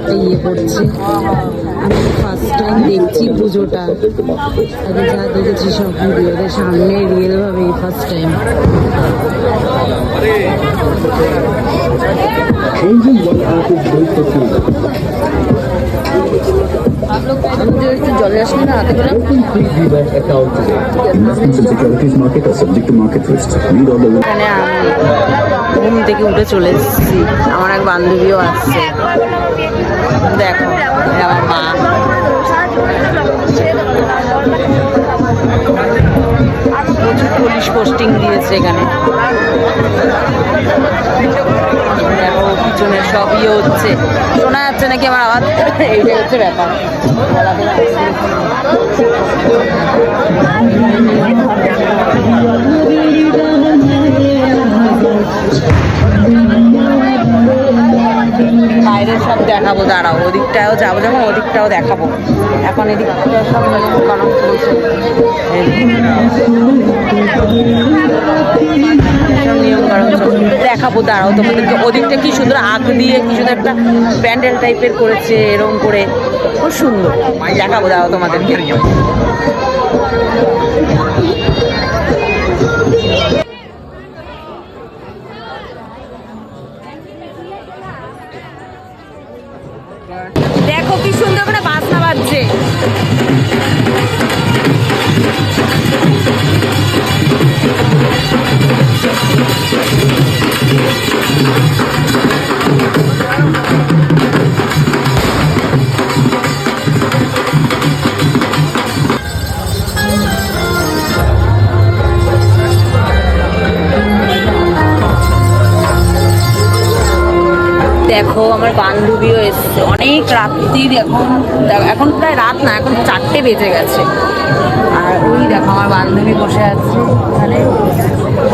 পুজোটাতে ইয়ে পড়ছি first time দেখছি পুজোটা। আগে যা দেখেছি সব ভিডিওতে সামনে রিয়েল ভাবে ফার্স্ট টাইম জলে আসলে না আমি ঘুম থেকে উঠে চলে এসেছি। আমার এক বান্ধবীও আসছে। দেখো আমার মা। প্রচুর পুলিশ পোস্টিং দিয়েছে এখানে। দেখো, পিছনে সব ইয়ে হচ্ছে। শোনা যাচ্ছে নাকি আমার আওয়াজ? এইটাই হচ্ছে ব্যাপার। গলা থেকে সব দেখাবো, দাঁড়াও ওদিকটাও যাব যখন ওদিকটাও দেখাবো। এখন এদিকটা সব কানুন চলছে। দেখাবো, দাঁড়াও, তোমাদেরকে ওদিকটা কি সুন্দর আগ দিয়ে কি সুন্দর একটা প্যান্ডেল টাইপের করেছে এরকম করে। খুব সুন্দর। দেখাবো, দাঁড়াও তোমাদেরকে। দেখো কি সুন্দর করে বাসনা বাজছে। দেখো আমার বান্ধবীও এসছে। অনেক রাত্রি এখন এখন প্রায় রাত না এখন চারটে বেজে গেছে। আর ওই দেখো আমার বান্ধবী বসে আছে এখানে।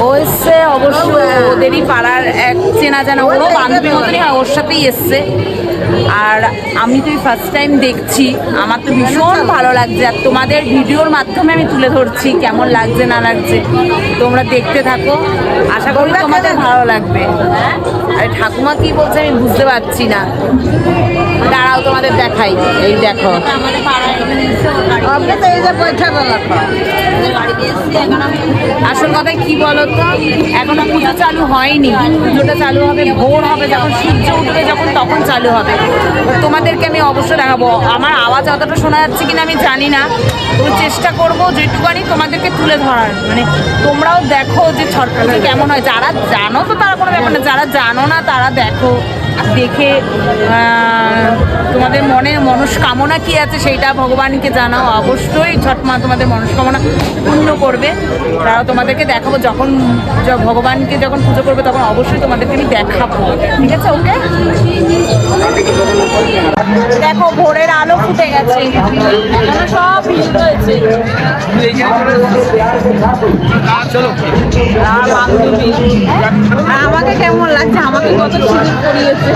ও এসছে অবশ্য ওদেরই পাড়ার এক চেনা জানা ওরও বান্ধবী মতনই হয়, ওর সাথেই এসছে। আর আমি তো এই ফার্স্ট টাইম দেখছি। আমার তো ভীষণ ভালো লাগছে। আর তোমাদের ভিডিওর মাধ্যমে আমি তুলে ধরছি কেমন লাগছে না লাগছে। তোমরা দেখতে থাকো। আশা করি তোমাদের ভালো লাগবে। আর ঠাকুমা কি বলছে আমি বুঝতে পারছি না। দাঁড়াও তোমাদের দেখাই। এই দেখো। আসল কথা কি বলতো? এখনও পুজো চালু হয়নি। পুজোটা চালু হবে ভোর হবে যখন সূর্য উঠবে যখন তখন চালু হবে। তোমাদেরকে আমি অবশ্যই দেখাবো। আমার আওয়াজ অতটা শোনা যাচ্ছে কিনা আমি জানি না। তবে চেষ্টা করব যেটুকানি তোমাদেরকে তুলে ধরার। মানে তোমরাও দেখো যে ছট কেমন হয়। যারা জানো তো তারা কোনো ব্যাপার না। যারা জানো না তারা দেখো। দেখে তোমাদের মনের মনস্কামনা কি আছে সেইটা ভগবানকে জানাও। অবশ্যই ছট মা তোমাদের মনস্কামনা পূর্ণ করবে। তারা তোমাদেরকে দেখাবো যখন ভগবানকে যখন পুজো করবে তখন অবশ্যই তোমাদেরকে আমি দেখাবো। ঠিক আছে ওকে? দেখো ভোরের আলো ফুটে গেছে। এখনও সব ভিড় রয়েছে। আর বান্ধবী। আর কেমন লাগছে? আমাকে কত সিঁদুর করিয়েছে।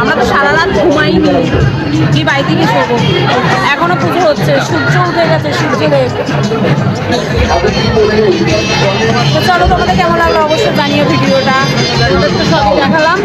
আমরা তো সারা রাত ঘুমাইনি। কি বাড়ি থেকে শোবো এখনও পুজো হচ্ছে। সূর্য উঠে গেছে সূর্যদেব তো চলো, তোমাদের কেমন লাগল অবশ্যই জানিও ভিডিওটা। সবই দেখালাম।